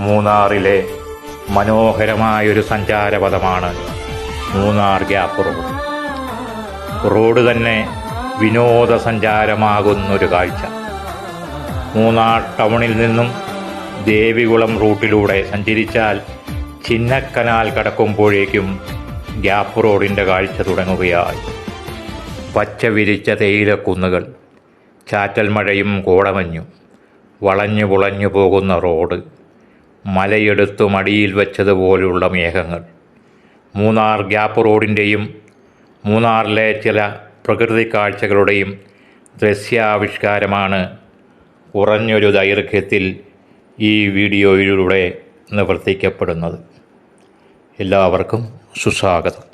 മൂന്നാറിലെ മനോഹരമായൊരു സഞ്ചാരപഥമാണ് മൂന്നാർ ഗ്യാപ്പ് റോഡ്. റോഡ് തന്നെ വിനോദസഞ്ചാരമാകുന്നൊരു കാഴ്ച. മൂന്നാർ ടൗണിൽ നിന്നും ദേവികുളം റൂട്ടിലൂടെ സഞ്ചരിച്ചാൽ ചിന്നക്കനാൽ കടക്കുമ്പോഴേക്കും ഗ്യാപ്പ് റോഡിന്റെ കാഴ്ച തുടങ്ങുകയായി. പച്ച വിരിച്ച തേയിലക്കുന്നുകൾ ചാറ്റൽ മഴയും കോടമഞ്ഞും വളഞ്ഞു പുളഞ്ഞു പോകുന്ന റോഡ്. മലയെടുത്തു മടിയിൽ വെച്ചതുപോലുള്ള മേഘങ്ങൾ. മൂന്നാർ ഗ്യാപ്പ് റോഡിന്റെയും മൂന്നാറിലെ ചില പ്രകൃതി കാഴ്ചകളുടെയും ദൃശ്യാവിഷ്കാരമാണ് കുറഞ്ഞൊരു ദൈർഘ്യത്തിൽ ഈ വീഡിയോയിലൂടെ നിവർത്തിക്കപ്പെടുന്നത്. എല്ലാവർക്കും സുസ്വാഗതം.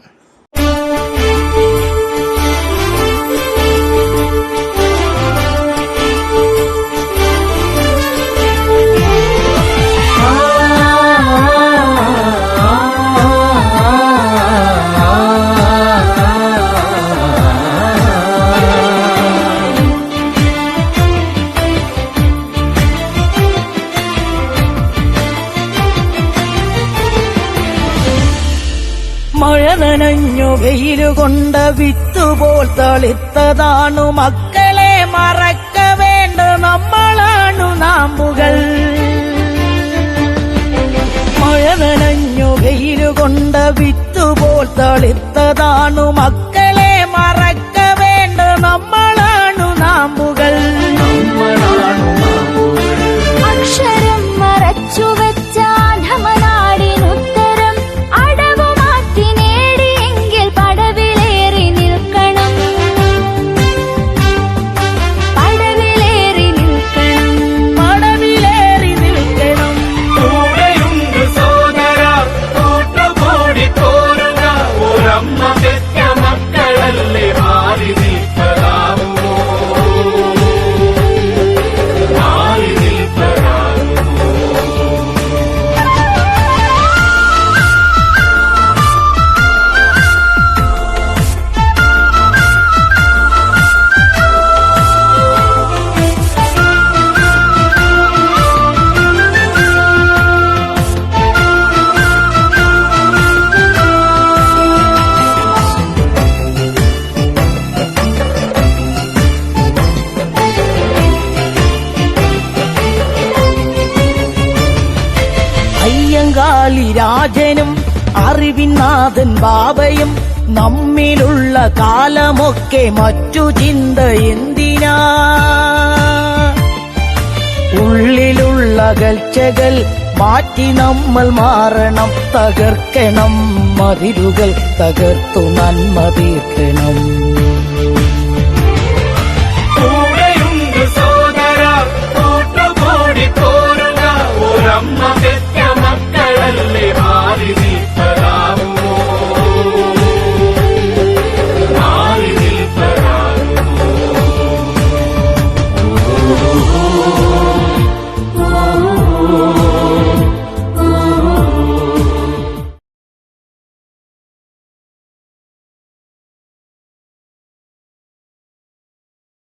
മഴ നനഞ്ഞു വെയിലുകൊണ്ട വിത്തുപോൽ തളിത്തതാണു മക്കളെ മറക്ക വേണ്ട നമ്മളാണു നാമ്പുകൾ. മഴ നനഞ്ഞു വെയിലുകൊണ്ട വിത്തുപോൽ തളിത്തതാണു മക്കളെ അയ്യങ്കാളി രാജനും അറിവിനാഥൻ ബാബയും നമ്മിലുള്ള കാലമൊക്കെ മറ്റു ചിന്ത എന്തിനാ? ഉള്ളിലുള്ള കൽച്ചകൾ മാറ്റി നമ്മൾ മാറണം തകർക്കണം മതിരുകൾ തകർത്തു നന്മ തീർക്കണം.